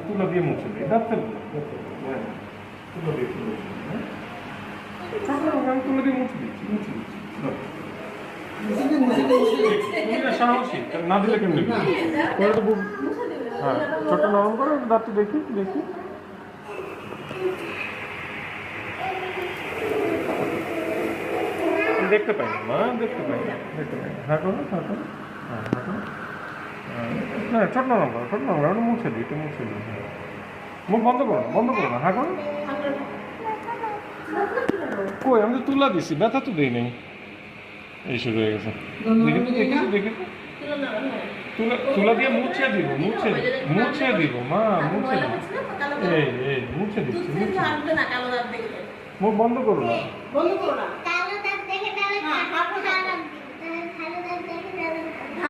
তুলা দিয়ে মুছে দিই দাঁত ফেলব হ্যাঁ তুলা দিয়ে হ্যাঁ। আমি তুলা দিয়ে মুছে দিচ্ছি মুছে দিচ্ছি না না হ্যাঁ দাঁতটি দেখতে পাই না মা দেখতে পাই না দেখতে পাই না। করো হ্যাঁ করো। হ্যাঁ হ্যাঁ, না ছোট নরম করো ছোট নরম করো ওটা মুছে দিই একটু মুছে দিই। হ্যাঁ মুখ বন্ধ করো না, বন্ধ করো না হ্যাঁ করো। কই আমি তো তুলা দিছি ব্যথা তো দিই নাই। এই শুরু হয়ে গেছে। দেখি তো দেখি তুলা তুলা দিয়ে মুছে দিব মুছে মুছে দিব মা মুছে দিব। এই এই মুছে দিচ্ছি মুখ বন্ধ করো না। বন্ধ করো না।